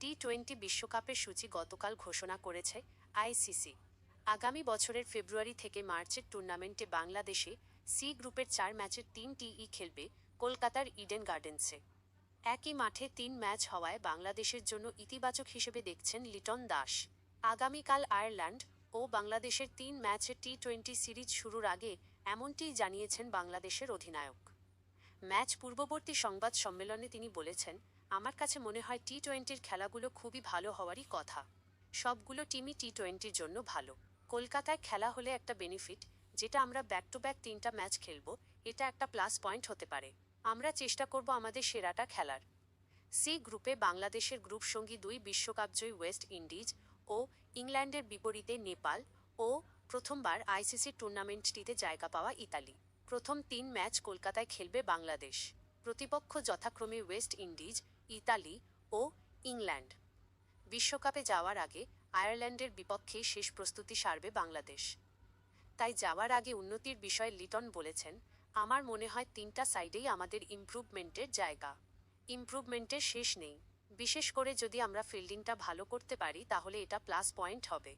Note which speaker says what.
Speaker 1: T twenty বিশ্বকাপের সূচি গতকাল ঘোষণা করেছে আইসিসি। আগামী বছরের ফেব্রুয়ারি থেকে মার্চের টুর্নামেন্টে বাংলাদেশে সি গ্রুপের চার ম্যাচের তিন তিনটিই খেলবে কলকাতার ইডেন গার্ডেন্সে। একই মাঠে তিন ম্যাচ হওয়ায় বাংলাদেশের জন্য ইতিবাচক হিসেবে দেখছেন লিটন দাস। আগামীকাল আয়ারল্যান্ড ও বাংলাদেশের তিন ম্যাচের টি টোয়েন্টি সিরিজ শুরুর আগে এমনটিই জানিয়েছেন বাংলাদেশের অধিনায়ক। ম্যাচ পূর্ববর্তী সংবাদ সম্মেলনে তিনি বলেছেন আমার কাছে মনে হয় টি টোয়েন্টির খেলাগুলো খুবই ভালো হওয়ারই কথা। সবগুলো টিমই টি টোয়েন্টির জন্য ভালো। কলকাতায় খেলা হলে একটা বেনিফিট যেটা আমরা ব্যাক টু ব্যাক তিনটা ম্যাচ খেলব, এটা একটা প্লাস পয়েন্ট হতে পারে। আমরা চেষ্টা করব আমাদের সেরাটা খেলার। সি গ্রুপে বাংলাদেশের গ্রুপ সঙ্গী দুই বিশ্বকাপজয়ী ওয়েস্ট ইন্ডিজ ও ইংল্যান্ডের বিপরীতে নেপাল ও প্রথমবার আইসিসি টুর্নামেন্টটিতে জায়গা পাওয়া ইতালি। প্রথম তিন ম্যাচ কলকাতায় খেলবে বাংলাদেশ। প্রতিপক্ষ যথাক্রমে ওয়েস্ট ইন্ডিজ ইতালি ও ইংল্যান্ড। বিশ্বকাপে যাওয়ার আগে আয়ারল্যান্ডের বিপক্ষে শেষ প্রস্তুতি সারবে বাংলাদেশ। তাই যাওয়ার আগে উন্নতির বিষয়ে লিটন বলেছেন, আমার মনে হয় তিনটা সাইডেই আমাদের ইমপ্রুভমেন্টের জায়গা। ইমপ্রুভমেন্টের শেষ নেই। বিশেষ করে যদি আমরা ফিল্ডিংটা ভালো করতে পারি, তাহলে এটা প্লাস পয়েন্ট হবে।